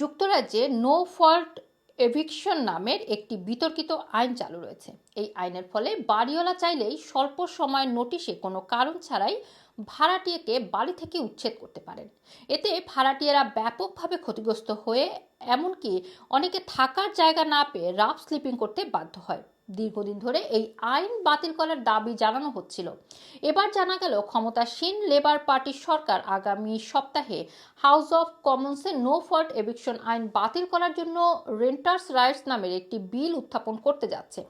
যুক্তরাজ্যে no fault eviction নামের একটি বিতর্কিত আইন চালু রয়েছে। এই আইনের ফলে বাড়িওয়ালা চাইলেই স্বল্প সময়ের নোটিশে কোনো কারণ ছাড়াই ভাড়াটিয়াকে বাড়ি থেকে উচ্ছেদ করতে পারেন। এতে ভাড়াটিয়ারা ব্যাপকভাবে ক্ষতিগ্রস্ত হয়ে, এমনকি অনেকে থাকার জায়গা না পেয়ে রাফ স্লিপিং করতে বাধ্য হয়। দীর্ঘদিন ধরে এই আইন বাতিল করার দাবি জানানো হচ্ছিল। এবার জানা গেল, ক্ষমতাসীন লেবার পার্টির সরকার আগামী সপ্তাহে হাউস অফ কমন্সে নো ফল্ট এভিকশন আইন বাতিল করার জন্য রেন্টার্স রাইটস নামের একটি বিল উত্থাপন করতে যাচ্ছে।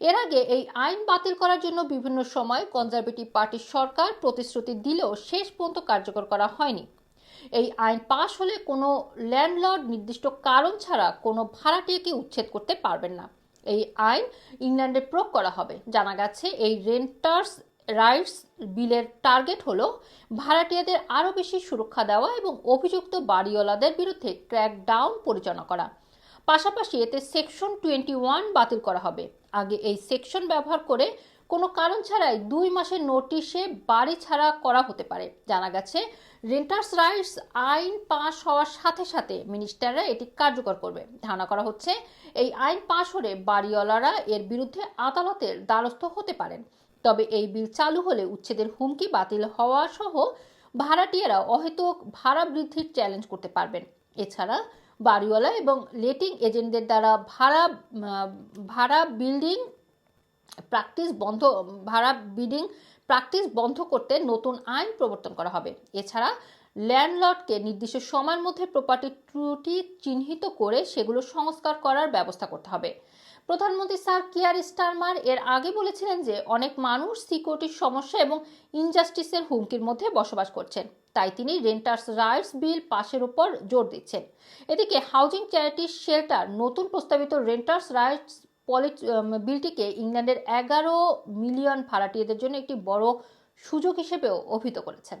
এর আগে এই আইন বাতিল করার জন্য বিভিন্ন সময় কনজারভেটিভ পার্টির সরকার প্রতিশ্রুতি দিলেও শেষ পর্যন্ত কার্যকর করা হয়নি। এই আইন পাশ হলে কোনো ল্যান্ডলর্ড নির্দিষ্ট কারণ ছাড়া কোনো ভাড়াটিয়াকে উচ্ছেদ করতে পারবেন না। এই আইন ইংল্যান্ডে প্রয়োগ করা হবে। জানা গেছে, এই রেন্টার্স রাইটস বিলের টার্গেট হল ভাড়াটিয়াদের আরও বেশি সুরক্ষা দেওয়া এবং অভিযুক্ত বাড়িওয়ালাদের বিরুদ্ধে ক্র্যাক ডাউন পরিচালনা করা। পাশাপাশি এতে সেকশন টোয়েন্টি ওয়ান বাতিল করা হবে। আগে এই সেকশন ব্যবহার করে কোনো কারণ ছাড়াই দুই মাসের নোটিশে বাড়ি ছাড়া করা হতে পারে। জানা গেছে, রেন্টার্স রাইটস আইন পাশ হওয়ার সাথে সাথে মিনিস্টাররা এটি কার্যকর করবে। ধারণা করা হচ্ছে, এই আইন পাশ হলে বাড়িওয়ালারা এর বিরুদ্ধে আদালতের দ্বারস্থ হতে পারেন। তবে এই বিল চালু হলে উচ্ছেদের হুমকি বাতিল হওয়া সহ ভাড়াটিয়ারা অহেতুক ভাড়া বৃদ্ধির চ্যালেঞ্জ করতে পারবেন। এছাড়া বাড়িওয়ালা এবং লেটিং এজেন্টদের দ্বারা ভাড়া ভাড়া বিল্ডিং প্র্যাকটিস বন্ধ, ভাড়া বিডিং প্র্যাকটিস বন্ধ করতে নতুন আইন প্রবর্তন করা হবে। এছাড়া ল্যান্ডলর্ডকে নির্দিষ্ট সময়ের মধ্যে প্রপার্টি ত্রুটি চিহ্নিত করে সেগুলো সংস্কার করার ব্যবস্থা করতে হবে। প্রধানমন্ত্রী স্যার কিয়ার স্টারমার এর আগে বলেছিলেন যে, অনেক মানুষ সিকিউরিটির সমস্যা এবং ইনজাস্টিসের হুমকির মধ্যে বসবাস করছেন। তাই তিনি রেন্টার্স রাইটস বিল পাশের উপর জোর দিচ্ছেন। এদিকে হাউজিং চ্যারিটি শেল্টার নতুন প্রস্তাবিত রেন্টার্স রাইটস পলি- বিলটিকে ইংল্যান্ডের এগারো মিলিয়ন ভাড়াটিয়াদের জন্য একটি বড় সুযোগ হিসেবেও অভিহিত করেছেন।